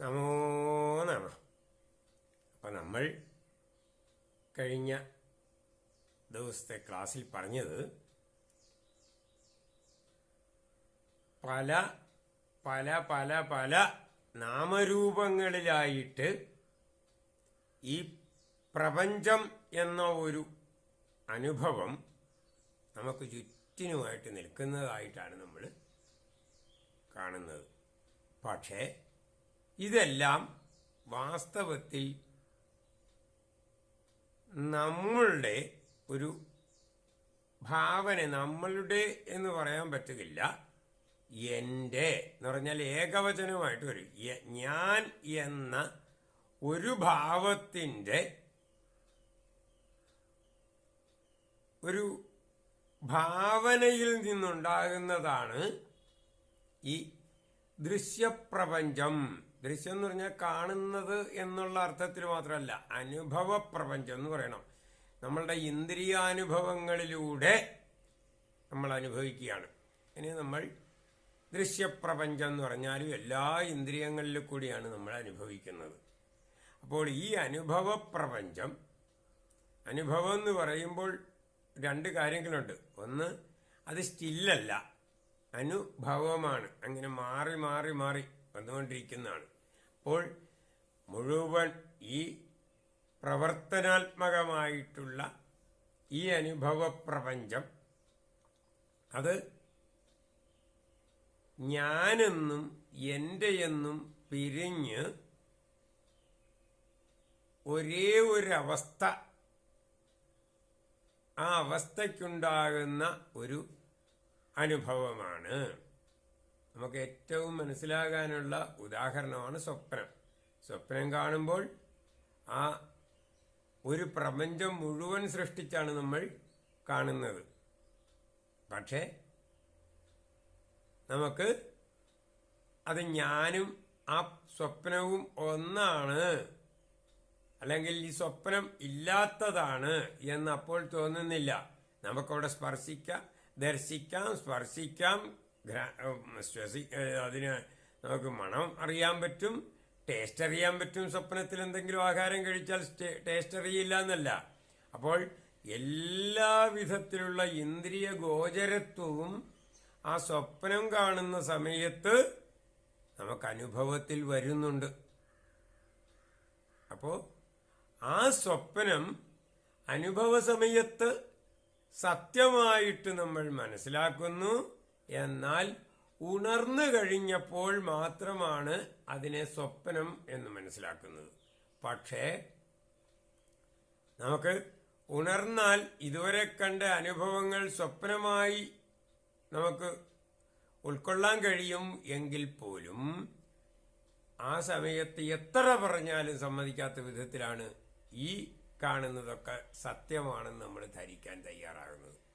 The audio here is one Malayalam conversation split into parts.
നമോ നമ. അപ്പം നമ്മൾ കഴിഞ്ഞ ദിവസത്തെ ക്ലാസ്സിൽ പറഞ്ഞത് പല പല പല പല നാമരൂപങ്ങളിലായിട്ട് ഈ പ്രപഞ്ചം എന്ന ഒരു അനുഭവം നമുക്ക് ചുറ്റിനുമായിട്ട് നിൽക്കുന്നതായിട്ടാണ് നമ്മൾ കാണുന്നത്. പക്ഷേ ഇതെല്ലാം വാസ്തവത്തിൽ നമ്മളുടെ ഒരു ഭാവന നമ്മളുടെ എന്ന് പറയാൻ പറ്റുകയില്ല എന്റെ എന്ന് പറഞ്ഞാൽ ഏകവചനമായിട്ട് വരും ഞാൻ എന്ന ഒരു ഭാവത്തിന്റെ ഒരു ഭാവനയിൽ നിന്നുണ്ടാകുന്നതാണ് ഈ ദൃശ്യപ്രപഞ്ചം. ദൃശ്യം എന്ന് പറഞ്ഞാൽ കാണുന്നത് എന്നുള്ള അർത്ഥത്തിൽ മാത്രമല്ല അനുഭവ പ്രപഞ്ചം എന്ന് പറയണം. നമ്മളുടെ ഇന്ദ്രിയാനുഭവങ്ങളിലൂടെ നമ്മൾ അനുഭവിക്കുകയാണ്. ഇനി നമ്മൾ ദൃശ്യപ്രപഞ്ചം എന്ന് പറഞ്ഞാലും എല്ലാ ഇന്ദ്രിയങ്ങളിലും കൂടിയാണ് നമ്മൾ അനുഭവിക്കുന്നത്. അപ്പോൾ ഈ അനുഭവ പ്രപഞ്ചം അനുഭവം എന്ന് പറയുമ്പോൾ രണ്ട് കാര്യങ്ങളുണ്ട്. ഒന്ന് അത് സ്റ്റില്ലല്ല അനുഭവമാണ്. അങ്ങനെ മാറി മാറി മാറി വന്നുകൊണ്ടിരിക്കുന്നതാണ് അപ്പോൾ മുഴുവൻ ഈ പ്രവർത്തനാത്മകമായിട്ടുള്ള ഈ അനുഭവ പ്രപഞ്ചം അത് ഞാനെന്നും എന്റെ എന്നും പിരിഞ്ഞ് ഒരേ ഒരു അവസ്ഥ ആ അവസ്ഥയ്ക്കുണ്ടാകുന്ന ഒരു അനുഭവമാണ്. നമുക്ക് ഏറ്റവും മനസ്സിലാകാനുള്ള ഉദാഹരണമാണ് സ്വപ്നം. സ്വപ്നം കാണുമ്പോൾ ആ ഒരു പ്രപഞ്ചം മുഴുവൻ സൃഷ്ടിച്ചാണ് നമ്മൾ കാണുന്നത്. പക്ഷേ നമുക്ക് അത് ഞാനും ആ സ്വപ്നവും ഒന്നാണ്. അല്ലെങ്കിൽ ഈ സ്വപ്നം ഇല്ലാത്തതാണ് എന്ന് അപ്പോൾ തോന്നുന്നില്ല. നമുക്കവിടെ സ്പർശിക്കാം ദർശിക്കാം സ്പർശിക്കാം ശ്വസി അതിന് നമുക്ക് മണം അറിയാൻ പറ്റും ടേസ്റ്റ് അറിയാൻ പറ്റും സ്വപ്നത്തിൽ എന്തെങ്കിലും ആഹാരം കഴിച്ചാൽ ടേസ്റ്റ് അറിയില്ല എന്നല്ല. അപ്പോൾ എല്ലാ വിധത്തിലുള്ള ഇന്ദ്രിയ ഗോചരത്വവും ആ സ്വപ്നം കാണുന്ന സമയത്ത് നമുക്ക് അനുഭവത്തിൽ വരുന്നുണ്ട്. അപ്പോൾ ആ സ്വപ്നം അനുഭവ സമയത്ത് സത്യമായിട്ട് നമ്മൾ മനസ്സിലാക്കുന്നു. എന്നാൽ ഉണർന്നു കഴിഞ്ഞപ്പോൾ മാത്രമാണ് അതിനെ സ്വപ്നം എന്ന് മനസ്സിലാക്കുന്നത്. പക്ഷേ നമുക്ക് ഉണർന്നാൽ ഇതുവരെ കണ്ട അനുഭവങ്ങൾ സ്വപ്നമായി നമുക്ക് ഉൾക്കൊള്ളാൻ കഴിയും എങ്കിൽ പോലും ആ സമയത്ത് എത്ര പറഞ്ഞാലും സമ്മതിക്കാത്ത വിധത്തിലാണ് ഈ കാണുന്നതൊക്കെ സത്യമാണെന്ന് നമ്മൾ ധരിക്കാൻ തയ്യാറാകുന്നത്.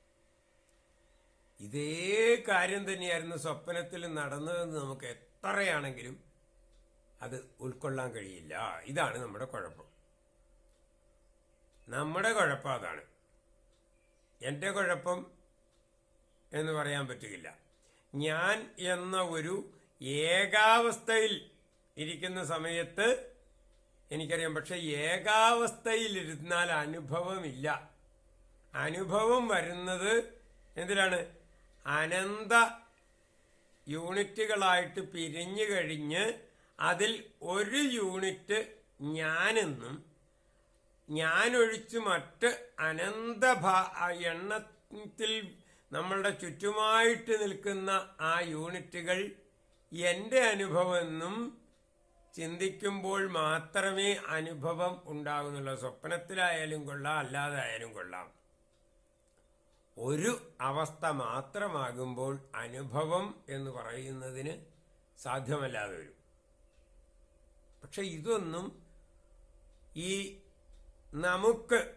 ഇതേ കാര്യം തന്നെയായിരുന്നു സ്വപ്നത്തിൽ നടന്നതെന്ന് നമുക്ക് എത്രയാണെങ്കിലും അത് ഉൾക്കൊള്ളാൻ കഴിയില്ല. ഇതാണ് നമ്മുടെ കുഴപ്പം. നമ്മുടെ കുഴപ്പം അതാണ്. എന്റെ കുഴപ്പം എന്ന് പറയാൻ പറ്റുകയില്ല. ഞാൻ എന്ന ഒരു ഏകാവസ്ഥയിൽ ഇരിക്കുന്ന സമയത്ത് എനിക്കറിയാം. പക്ഷെ ഏകാവസ്ഥയിലിരുന്നാൽ അനുഭവമില്ല. അനുഭവം വരുന്നത് എന്തിനാണ്? അനന്ത യൂണിറ്റുകളായിട്ട് പിരിഞ്ഞു കഴിഞ്ഞ് അതിൽ ഒരു യൂണിറ്റ് ഞാനെന്നും ഞാനൊഴിച്ച് മറ്റ് അനന്ത എണ്ണത്തിൽ നമ്മളുടെ ചുറ്റുമായിട്ട് നിൽക്കുന്ന ആ യൂണിറ്റുകൾ എന്റെ അനുഭവമെന്നും ചിന്തിക്കുമ്പോൾ മാത്രമേ അനുഭവം ഉണ്ടാകുന്നുള്ളൂ. സ്വപ്നത്തിലായാലും കൊള്ളാം അല്ലാതായാലും കൊള്ളാം. ഒരു അവസ്ഥ മാത്രമാകുമ്പോൾ അനുഭവം എന്ന് പറയുന്നതിന് സാധ്യമല്ലാതെ വരും. പക്ഷെ ഇതൊന്നും ഈ നമുക്ക്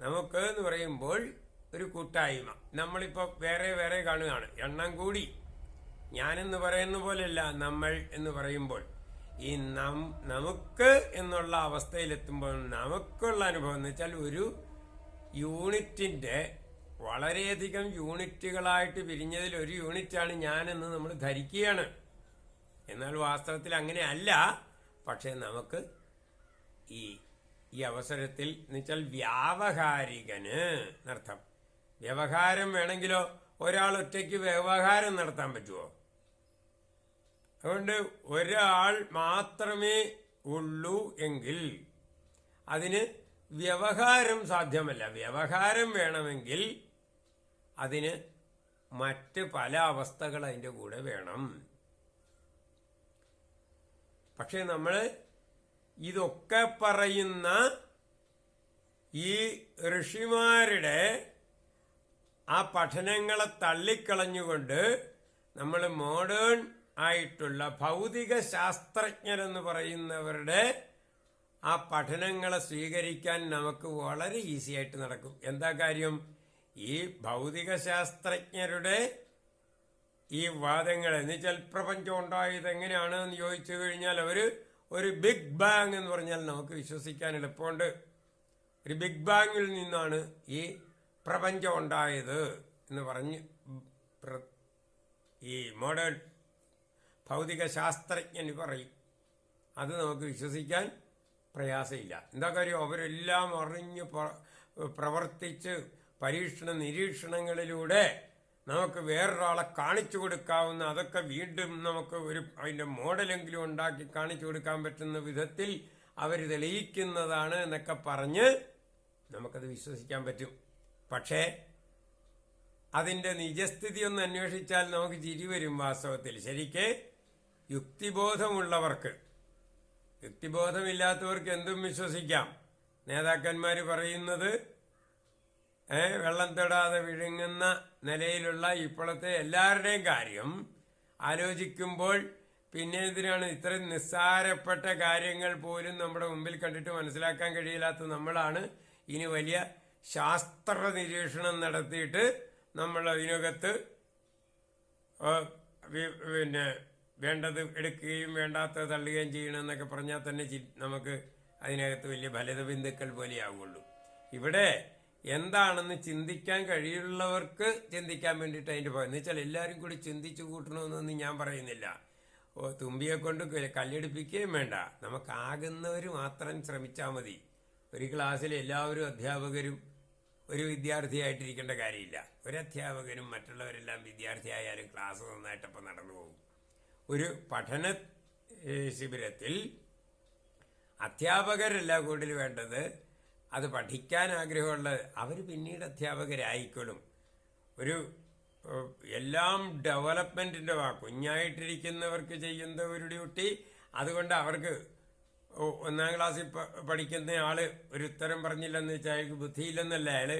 നമുക്ക് എന്ന് പറയുമ്പോൾ ഒരു കൂട്ടായ്മ. നമ്മളിപ്പോൾ വേറെ വേറെ കാണുകയാണ്. എണ്ണം കൂടി. ഞാനെന്ന് പറയുന്ന പോലെയല്ല നമ്മൾ എന്ന് പറയുമ്പോൾ. ഈ നമുക്ക് എന്നുള്ള അവസ്ഥയിലെത്തുമ്പോൾ നമുക്കുള്ള അനുഭവം എന്ന് വെച്ചാൽ ഒരു യൂണിറ്റിന്റെ വളരെയധികം യൂണിറ്റുകളായിട്ട് പിരിഞ്ഞതിൽ ഒരു യൂണിറ്റാണ് ഞാനെന്ന് നമ്മൾ ധരിക്കുകയാണ്. എന്നാൽ വാസ്തവത്തിൽ അങ്ങനെ അല്ല. പക്ഷേ നമുക്ക് ഈ ഈ അവസരത്തിൽ എന്നുവെച്ചാൽ വ്യാവഹാരികന് എന്നർത്ഥം. വ്യവഹാരം വേണമെങ്കിലോ ഒരാൾ ഒറ്റയ്ക്ക് വ്യവഹാരം നടത്താൻ പറ്റുമോ അതുകൊണ്ട് ഒരാൾ മാത്രമേ ഉള്ളൂ എങ്കിൽ അതിന് വ്യവഹാരം സാധ്യമല്ല. വ്യവഹാരം വേണമെങ്കിൽ അതിന് മറ്റ് പല അവസ്ഥകൾ അതിന്റെ കൂടെ വേണം. പക്ഷെ നമ്മൾ ഇതൊക്കെ പറയുന്ന ഈ ഋഷിമാരുടെ ആ പഠനങ്ങളെ തള്ളിക്കളഞ്ഞുകൊണ്ട് നമ്മൾ മോഡേൺ ആയിട്ടുള്ള ഭൗതിക ശാസ്ത്രജ്ഞരെന്ന് പറയുന്നവരുടെ ആ പഠനങ്ങളെ സ്വീകരിക്കാൻ നമുക്ക് വളരെ ഈസി ആയിട്ട് നടക്കും. എന്താ കാര്യം? ഈ ഭൗതിക ശാസ്ത്രജ്ഞരുടെ ഈ വാദങ്ങൾ എന്ന് വെച്ചാൽ പ്രപഞ്ചം ഉണ്ടായത് എങ്ങനെയാണ് എന്ന് ചോദിച്ചു കഴിഞ്ഞാൽ അവർ ഒരു ബിഗ് ബാങ് എന്ന് പറഞ്ഞാൽ നമുക്ക് വിശ്വസിക്കാൻ എളുപ്പമുണ്ട്. ഒരു ബിഗ് ബാങ്ങിൽ നിന്നാണ് ഈ പ്രപഞ്ചം ഉണ്ടായത് എന്ന് പറഞ്ഞ് ഈ മോഡേൺ ഭൗതിക ശാസ്ത്രജ്ഞൻ പറയും. അത് നമുക്ക് വിശ്വസിക്കാൻ പ്രയാസമില്ല. എന്താ കാര്യം? അവരെല്ലാം അറിഞ്ഞ് പ്രവർത്തിച്ച് പരീക്ഷണ നിരീക്ഷണങ്ങളിലൂടെ നമുക്ക് വേറൊരാളെ കാണിച്ചു കൊടുക്കാവുന്ന അതൊക്കെ വീണ്ടും നമുക്ക് ഒരു അതിന്റെ മോഡലെങ്കിലും ഉണ്ടാക്കി കാണിച്ചു കൊടുക്കാൻ പറ്റുന്ന വിധത്തിൽ അവർ തെളിയിക്കുന്നതാണ് എന്നൊക്കെ പറഞ്ഞ് നമുക്കത് വിശ്വസിക്കാൻ പറ്റും. പക്ഷേ അതിന്റെ നിജസ്ഥിതി ഒന്ന് അന്വേഷിച്ചാൽ നമുക്ക് ചിരി വരും വാസ്തവത്തിൽ. ശരിക്ക് യുക്തിബോധമുള്ളവർക്ക് യുക്തിബോധമില്ലാത്തവർക്ക് എന്തും വിശ്വസിക്കാം. നേതാക്കന്മാർ പറയുന്നത് വെള്ളം തൊടാതെ വിഴുങ്ങുന്ന നിലയിലുള്ള ഇപ്പോഴത്തെ എല്ലാവരുടെയും കാര്യം ആലോചിക്കുമ്പോൾ പിന്നെ എന്തിനാണ് ഇത്രയും നിസ്സാരപ്പെട്ട കാര്യങ്ങൾ പോലും നമ്മുടെ മുമ്പിൽ കണ്ടിട്ട് മനസ്സിലാക്കാൻ കഴിയില്ലാത്ത നമ്മളാണ്. ഇനി വലിയ ശാസ്ത്ര നിരീക്ഷണം നടത്തിയിട്ട് നമ്മൾ അതിനകത്ത് പിന്നെ വേണ്ടത് എടുക്കുകയും വേണ്ടാത്തത് തള്ളുകയും ചെയ്യണമെന്നൊക്കെ പറഞ്ഞാൽ തന്നെ നമുക്ക് അതിനകത്ത് വലിയ ഫലിത ബിന്ദുക്കൾ പോലെയാവുള്ളൂ. ഇവിടെ എന്താണെന്ന് ചിന്തിക്കാൻ കഴിയുള്ളവർക്ക് ചിന്തിക്കാൻ വേണ്ടിയിട്ട് അതിന്റെ പോകുന്നത് എന്ന് വെച്ചാൽ എല്ലാവരും കൂടി ചിന്തിച്ചു കൂട്ടണമെന്നൊന്നും ഞാൻ പറയുന്നില്ല. ഓ തുമ്പിയെ കൊണ്ട് കല്ലെടുപ്പിക്കുകയും വേണ്ട. നമുക്കാകുന്നവർ മാത്രം ശ്രമിച്ചാൽ മതി. ഒരു ക്ലാസ്സിൽ എല്ലാവരും അധ്യാപകരും ഒരു വിദ്യാർത്ഥിയായിട്ടിരിക്കേണ്ട കാര്യമില്ല. ഒരു അധ്യാപകനും മറ്റുള്ളവരെല്ലാം വിദ്യാർത്ഥിയായാലും ക്ലാസ് നന്നായിട്ടപ്പം നടന്നു പോകും. ഒരു പഠന ശിബിരത്തിൽ അധ്യാപകരല്ല കൂടുതൽ വേണ്ടത് അത് പഠിക്കാൻ ആഗ്രഹമുള്ള അവർ പിന്നീട് അധ്യാപകരായിക്കോളും. ഒരു എല്ലാം ഡെവലപ്മെന്റിന്റെ വാ കുഞ്ഞായിട്ടിരിക്കുന്നവർക്ക് ചെയ്യുന്ന ഒരു ഡ്യൂട്ടി അതുകൊണ്ട് അവർക്ക് ഒന്നാം ക്ലാസ്സിൽ പഠിക്കുന്ന ആൾ ഒരു ഉത്തരം പറഞ്ഞില്ലെന്ന് വെച്ചാൽ അയാൾക്ക് ബുദ്ധിയില്ലെന്നല്ല അയാൾ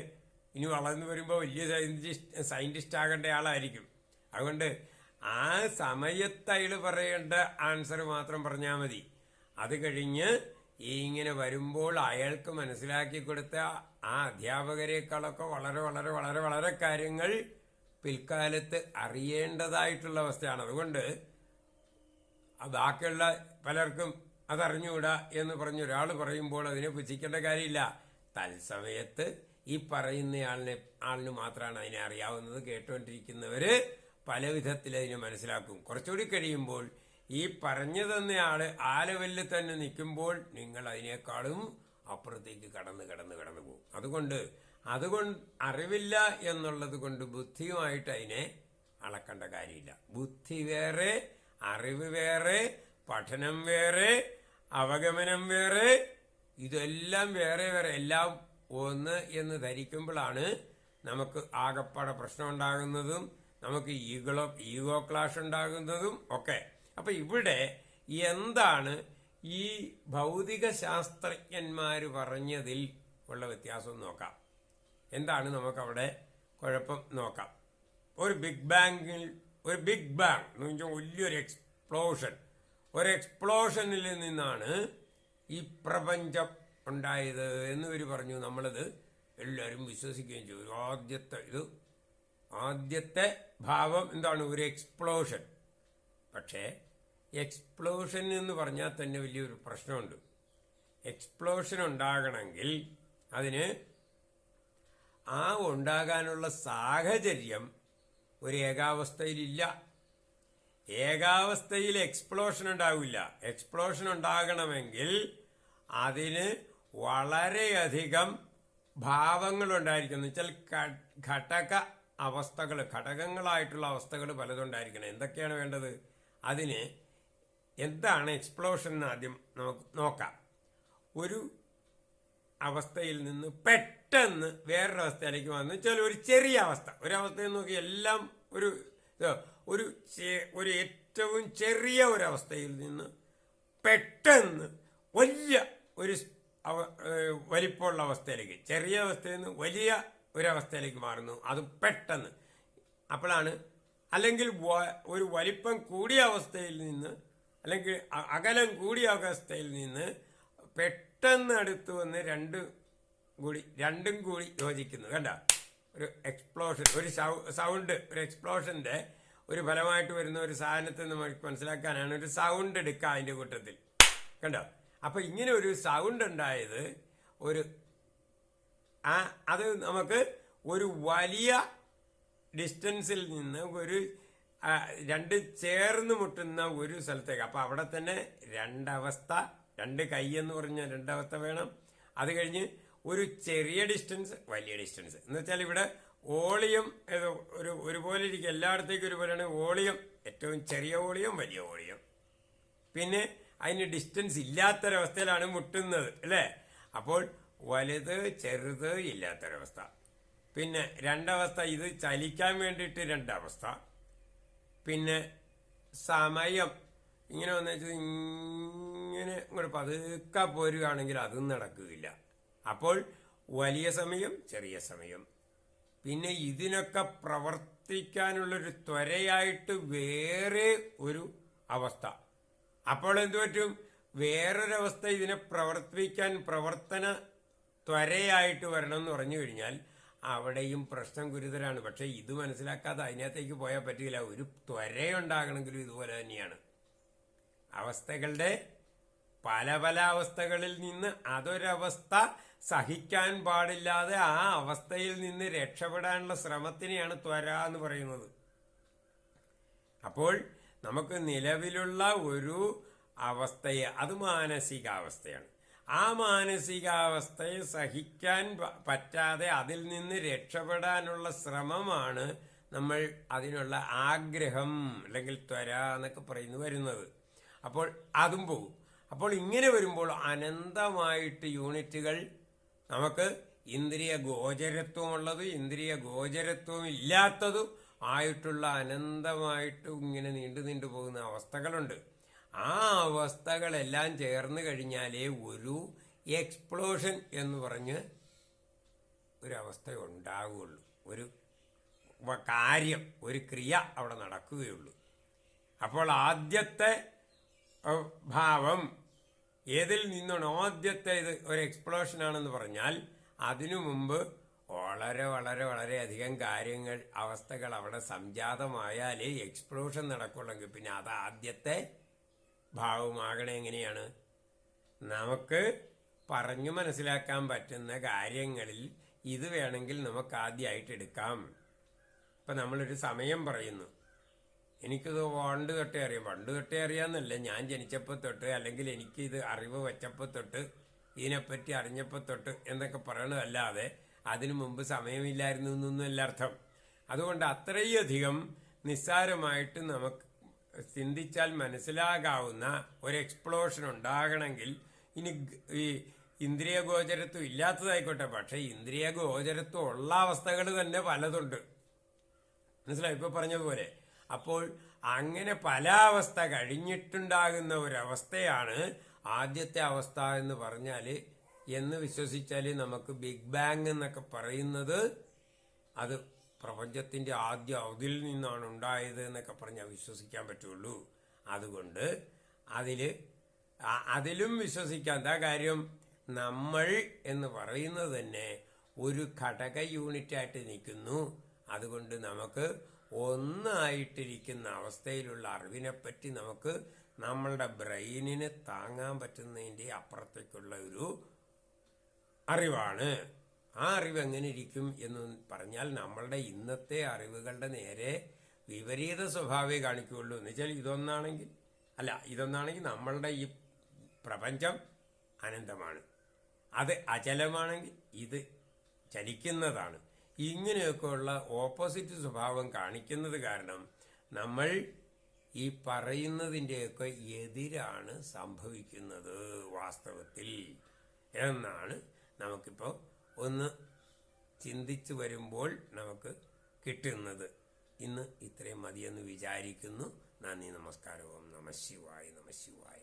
ഇനി വളർന്നു വരുമ്പോൾ വലിയ സയന്റിസ്റ്റ് സയന്റിസ്റ്റ് ആകേണ്ട ആളായിരിക്കും. അതുകൊണ്ട് ആ സമയത്ത് അയാൾ പറയേണ്ട ആൻസർ മാത്രം പറഞ്ഞാൽ മതി. അത് കഴിഞ്ഞ് ഇങ്ങനെ വരുമ്പോൾ അയാൾക്ക് മനസ്സിലാക്കി കൊടുത്ത ആ അധ്യാപകരെക്കാളൊക്കെ വളരെ വളരെ വളരെ വളരെ കാര്യങ്ങൾ പിൽക്കാലത്ത് അറിയേണ്ടതായിട്ടുള്ള അവസ്ഥയാണ്. അതുകൊണ്ട് ബാക്കിയുള്ള പലർക്കും അതറിഞ്ഞുകൂടാ എന്ന് പറഞ്ഞ് ഒരാൾ പറയുമ്പോൾ അതിനെ പുച്ഛിക്കേണ്ട കാര്യമില്ല. തത്സമയത്ത് ഈ പറയുന്നയാളിനെ ആളിന് മാത്രമാണ് അതിനെ അറിയാവുന്നത് കേട്ടുകൊണ്ടിരിക്കുന്നവര് പല വിധത്തിൽ അതിനെ മനസ്സിലാക്കും. കുറച്ചുകൂടി കഴിയുമ്പോൾ ഈ പറഞ്ഞു തന്നയാൾ ആ ലെവലിൽ തന്നെ നിൽക്കുമ്പോൾ നിങ്ങൾ അതിനേക്കാളും അപ്പുറത്തേക്ക് കടന്ന് കടന്ന് കടന്നു പോകും. അതുകൊണ്ട് അതുകൊണ്ട് അറിവില്ല എന്നുള്ളത് കൊണ്ട് ബുദ്ധിയുമായിട്ട് അതിനെ അളക്കേണ്ട കാര്യമില്ല. ബുദ്ധി വേറെ അറിവ് വേറെ പഠനം വേറെ അവഗമനം വേറെ ഇതെല്ലാം വേറെ വേറെ എല്ലാം ഒന്ന് എന്ന് ധരിക്കുമ്പോഴാണ് നമുക്ക് ആകപ്പാടെ പ്രശ്നം ഉണ്ടാകുന്നതും നമുക്ക് ഈഗോ ഈഗോ ക്ലാഷ് ഉണ്ടാകുന്നതും ഒക്കെ. അപ്പൊ ഇവിടെ എന്താണ് ഈ ഭൗതിക ശാസ്ത്രജ്ഞന്മാർ പറഞ്ഞതിൽ ഉള്ള വ്യത്യാസം നോക്കാം. എന്താണ് നമുക്കവിടെ കുഴപ്പം നോക്കാം. ഒരു ബിഗ് ബാങ്കിൽ ഒരു ബിഗ് ബാങ് എന്ന് വെച്ചാൽ വലിയൊരു എക്സ്പ്ലോഷൻ. ഒരു എക്സ്പ്ലോഷനിൽ നിന്നാണ് ഈ പ്രപഞ്ചം ഉണ്ടായത് എന്ന് ഇവർ പറഞ്ഞു. നമ്മളത് എല്ലാവരും വിശ്വസിക്കുകയും ചെയ്തു. ആദ്യത്തെ ഇത് ആദ്യത്തെ ഭാവം എന്താണ്? ഒരു എക്സ്പ്ലോഷൻ പക്ഷേ എക്സ്പ്ലോഷൻ എന്ന് പറഞ്ഞാൽ തന്നെ വലിയൊരു പ്രശ്നമുണ്ട്. എക്സ്പ്ലോഷൻ ഉണ്ടാകണമെങ്കിൽ അതിന് ആ ഉണ്ടാകാനുള്ള സാഹചര്യം ഒരു ഏകാവസ്ഥയിലില്ല. ഏകാവസ്ഥയിൽ എക്സ്പ്ലോഷൻ ഉണ്ടാവില്ല. എക്സ്പ്ലോഷൻ ഉണ്ടാകണമെങ്കിൽ അതിന് വളരെയധികം ഭാവങ്ങളുണ്ടായിരിക്കും എന്ന് വെച്ചാൽ ഘടക അവസ്ഥകൾ ഘടകങ്ങളായിട്ടുള്ള അവസ്ഥകൾ പലതുണ്ടായിരിക്കണം. എന്തൊക്കെയാണ് വേണ്ടത്? അതിന് എന്താണ് എക്സ്പ്ലോഷൻ എന്ന് ആദ്യം നോക്കാം. ഒരു അവസ്ഥയിൽ നിന്ന് പെട്ടെന്ന് വേറൊരവസ്ഥയിലേക്ക് വന്നു വെച്ചാൽ ഒരു ചെറിയ അവസ്ഥ. ഒരവസ്ഥയിൽ നോക്കി എല്ലാം ഒരു ഒരു ഒരു ഏറ്റവും ചെറിയ ഒരവസ്ഥയിൽ നിന്ന് പെട്ടെന്ന് വലിയ ഒരു വലിപ്പമുള്ള അവസ്ഥയിലേക്ക് ചെറിയ അവസ്ഥയിൽ നിന്ന് വലിയ ഒരവസ്ഥയിലേക്ക് മാറുന്നു. അത് പെട്ടെന്ന്. അപ്പോഴാണ് അല്ലെങ്കിൽ ഒരു വലിപ്പം കൂടിയ അവസ്ഥയിൽ നിന്ന് അല്ലെങ്കിൽ അകലം കൂടിയ അവസ്ഥയിൽ നിന്ന് പെട്ടെന്ന് അടുത്ത് വന്ന് രണ്ട് കൂടി രണ്ടും കൂടി യോജിക്കുന്നു. കണ്ട? ഒരു എക്സ്പ്ലോഷൻ ഒരു സൗണ്ട് ഒരു എക്സ്പ്ലോഷന്റെ ഒരു ഫലമായിട്ട് വരുന്ന ഒരു സാധനത്തെ നമുക്ക് മനസ്സിലാക്കാനാണ് ഒരു സൗണ്ട് എടുക്കുക അതിന്റെ കൂട്ടത്തിൽ. കണ്ടോ? അപ്പോൾ ഇങ്ങനെ ഒരു സൗണ്ട് ഉണ്ടായത് ഒരു അത് നമുക്ക് ഒരു വലിയ ഡിസ്റ്റൻസിൽ നിന്ന് ഒരു രണ്ട് ചേർന്ന് മുട്ടുന്ന ഒരു സ്ഥലത്തേക്ക്. അപ്പോൾ അവിടെ തന്നെ രണ്ടവസ്ഥ രണ്ട് കൈ എന്ന് പറഞ്ഞ രണ്ടവസ്ഥ വേണം. അത് കഴിഞ്ഞ് ഒരു ചെറിയ ഡിസ്റ്റൻസ് വലിയ ഡിസ്റ്റൻസ് എന്ന് വെച്ചാൽ ഇവിടെ ഓളിയം ഒരു ഒരുപോലെ ഇരിക്കും. എല്ലായിടത്തേക്കും ഒരുപോലെയാണ് ഓളിയം ഏറ്റവും ചെറിയ ഓളിയം വലിയ ഓളിയം. പിന്നെ അതിന് ഡിസ്റ്റൻസ് ഇല്ലാത്തൊരവസ്ഥയിലാണ് മുട്ടുന്നത് അല്ലേ? അപ്പോൾ വലുത് ചെറുത് ഇല്ലാത്തൊരവസ്ഥ. പിന്നെ രണ്ടവസ്ഥ ഇത് ചലിക്കാൻ വേണ്ടിയിട്ട് രണ്ടവസ്ഥ. പിന്നെ സമയം. ഇങ്ങനെ വന്നു വെച്ചാൽ ഇങ്ങനെ ഇങ്ങോട്ട് പതുക്കെ പോരുകയാണെങ്കിൽ അതും നടക്കുകയില്ല. അപ്പോൾ വലിയ സമയം ചെറിയ സമയം. പിന്നെ ഇതിനൊക്കെ പ്രവർത്തിക്കാനുള്ളൊരു ത്വരയായിട്ട് വേറെ ഒരു അവസ്ഥ. അപ്പോൾ എന്തു പറ്റും? വേറൊരവസ്ഥ ഇതിനെ പ്രവർത്തിക്കാൻ പ്രവർത്തന ത്വരയായിട്ട് വരണം എന്ന് പറഞ്ഞു കഴിഞ്ഞാൽ അവിടെയും പ്രശ്നം ഗുരുതരാണ്. പക്ഷേ ഇത് മനസ്സിലാക്കാതെ അതിനകത്തേക്ക് പോയാൽ പറ്റില്ല. ഒരു ത്വരയുണ്ടാകണമെങ്കിലും ഇതുപോലെ തന്നെയാണ്. അവസ്ഥകളുടെ പല പല അവസ്ഥകളിൽ നിന്ന് അതൊരവസ്ഥ സഹിക്കാൻ പാടില്ലാതെ ആ അവസ്ഥയിൽ നിന്ന് രക്ഷപ്പെടാനുള്ള ശ്രമത്തിനെയാണ് ത്വര എന്ന് പറയുന്നത്. അപ്പോൾ നമുക്ക് നിലവിലുള്ള ഒരു അവസ്ഥയെ അത് മാനസികാവസ്ഥയാണ്. ആ മാനസികാവസ്ഥയെ സഹിക്കാൻ പറ്റാതെ അതിൽ നിന്ന് രക്ഷപ്പെടാനുള്ള ശ്രമമാണ് നമ്മൾ അതിനുള്ള ആഗ്രഹം അല്ലെങ്കിൽ ത്വര എന്നൊക്കെ പറയുന്നു വരുന്നത്. അപ്പോൾ അതും പോകും അപ്പോൾ ഇങ്ങനെ വരുമ്പോൾ അനന്തമായിട്ട് യൂണിറ്റുകൾ നമുക്ക് ഇന്ദ്രിയ ഗോചരത്വമുള്ളത് ഇന്ദ്രിയ ഗോചരത്വം ഇല്ലാത്തതും ആയിട്ടുള്ള അനന്തമായിട്ട് ഇങ്ങനെ നീണ്ടു നീണ്ടു പോകുന്ന അവസ്ഥകളുണ്ട്. ആ അവസ്ഥകളെല്ലാം ചേർന്ന് കഴിഞ്ഞാലേ ഒരു എക്സ്പ്ലോഷൻ എന്ന് പറഞ്ഞ് ഒരവസ്ഥ ഉണ്ടാവുകയുള്ളൂ. ഒരു കാര്യം ഒരു ക്രിയ അവിടെ നടക്കുകയുള്ളൂ. അപ്പോൾ ആദ്യത്തെ ഭാവം ഏതിൽ നിന്നാണ്? ആദ്യത്തെ ഇത് ഒരു എക്സ്പ്ലോഷൻ ആണെന്ന് പറഞ്ഞാൽ അതിനു മുമ്പ് വളരെ വളരെ വളരെയധികം കാര്യങ്ങൾ അവസ്ഥകൾ അവിടെ സംജാതമായാലേ എക്സ്പ്ലോഷൻ നടക്കുള്ളെങ്കിൽ പിന്നെ അത് ആദ്യത്തെ ഭാവമാകണേ എങ്ങനെയാണ്? നമുക്ക് പറഞ്ഞു മനസ്സിലാക്കാൻ പറ്റുന്ന കാര്യങ്ങളിൽ ഇത് വേണമെങ്കിൽ നമുക്ക് ആദ്യമായിട്ട് എടുക്കാം. ഇപ്പം നമ്മളൊരു സമയം പറയുന്നു. എനിക്കിത് പണ്ട് തൊട്ടേ അറിയാം. പണ്ട് തൊട്ടേ അറിയാമെന്നല്ല ഞാൻ ജനിച്ചപ്പോൾ തൊട്ട് അല്ലെങ്കിൽ എനിക്കിത് അറിവ് വെച്ചപ്പോൾ തൊട്ട് ഇതിനെപ്പറ്റി അറിഞ്ഞപ്പോൾ തൊട്ട് എന്നൊക്കെ പറയണതല്ലാതെ അതിനു മുമ്പ് സമയമില്ലായിരുന്നു എന്നൊന്നുമല്ല അർത്ഥം. അതുകൊണ്ട് അത്രയധികം നിസ്സാരമായിട്ട് നമുക്ക് ചിന്തിച്ചാൽ മനസ്സിലാകാവുന്ന ഒരു എക്സ്പ്ലോഷൻ ഉണ്ടാകണമെങ്കിൽ ഇനി ഈ ഇന്ദ്രിയ ഗോചരത്വം ഇല്ലാത്തതായിക്കോട്ടെ. പക്ഷെ ഇന്ദ്രിയ ഗോചരത്വം ഉള്ള അവസ്ഥകൾ തന്നെ പലതുണ്ട്. മനസ്സിലായി? ഇപ്പൊ പറഞ്ഞതുപോലെ. അപ്പോൾ അങ്ങനെ പല അവസ്ഥ കഴിഞ്ഞിട്ടുണ്ടാകുന്ന ഒരവസ്ഥയാണ് ആദ്യത്തെ അവസ്ഥ എന്ന് പറഞ്ഞാൽ എന്ന് വിശ്വസിച്ചാൽ നമുക്ക് ബിഗ് ബാങ് എന്നൊക്കെ പറയുന്നത് അത് പ്രപഞ്ചത്തിന്റെ ആദ്യ അവധിയിൽ നിന്നാണ് ഉണ്ടായത് എന്നൊക്കെ പറഞ്ഞാൽ വിശ്വസിക്കാൻ പറ്റുള്ളൂ. അതുകൊണ്ട് അതിൽ അതിലും വിശ്വസിക്കാം എന്താ കാര്യം? നമ്മൾ എന്ന് പറയുന്നത് തന്നെ ഒരു ഘടക യൂണിറ്റായിട്ട് നിൽക്കുന്നു. അതുകൊണ്ട് നമുക്ക് ഒന്നായിട്ടിരിക്കുന്ന അവസ്ഥയിലുള്ള അറിവിനെപ്പറ്റി നമുക്ക് നമ്മളുടെ ബ്രെയിനിന് താങ്ങാൻ പറ്റുന്നതിന്റെ അപ്പുറത്തേക്കുള്ള ഒരു അറിവാണ്. ആ അറിവ് എങ്ങനെ ഇരിക്കും എന്ന് പറഞ്ഞാൽ നമ്മളുടെ ഇന്നത്തെ അറിവുകളുടെ നേരെ വിപരീത സ്വഭാവമേ കാണിക്കുകയുള്ളൂ. എന്ന് വെച്ചാൽ ഇതൊന്നാണെങ്കിൽ അല്ല ഇതൊന്നാണെങ്കിൽ നമ്മളുടെ ഈ പ്രപഞ്ചം അനന്തമാണ്. അത് അചലമാണെങ്കിൽ ഇത് ചലിക്കുന്നതാണ്. ഇങ്ങനെയൊക്കെയുള്ള ഓപ്പോസിറ്റ് സ്വഭാവം കാണിക്കുന്നത് കാരണം നമ്മൾ ഈ പറയുന്നതിന്റെയൊക്കെ എതിരാണ് സംഭവിക്കുന്നത് വാസ്തവത്തിൽ. എന്നാണ് നമുക്കിപ്പോൾ ഒന്ന് ചിന്തിച്ചു വരുമ്പോൾ നമുക്ക് കിട്ടുന്നത്. ഇന്ന് ഇത്രയും മതിയെന്ന് വിചാരിക്കുന്നു. നന്ദി നമസ്കാരവും നമ നമശിവായ നമ ശിവായ.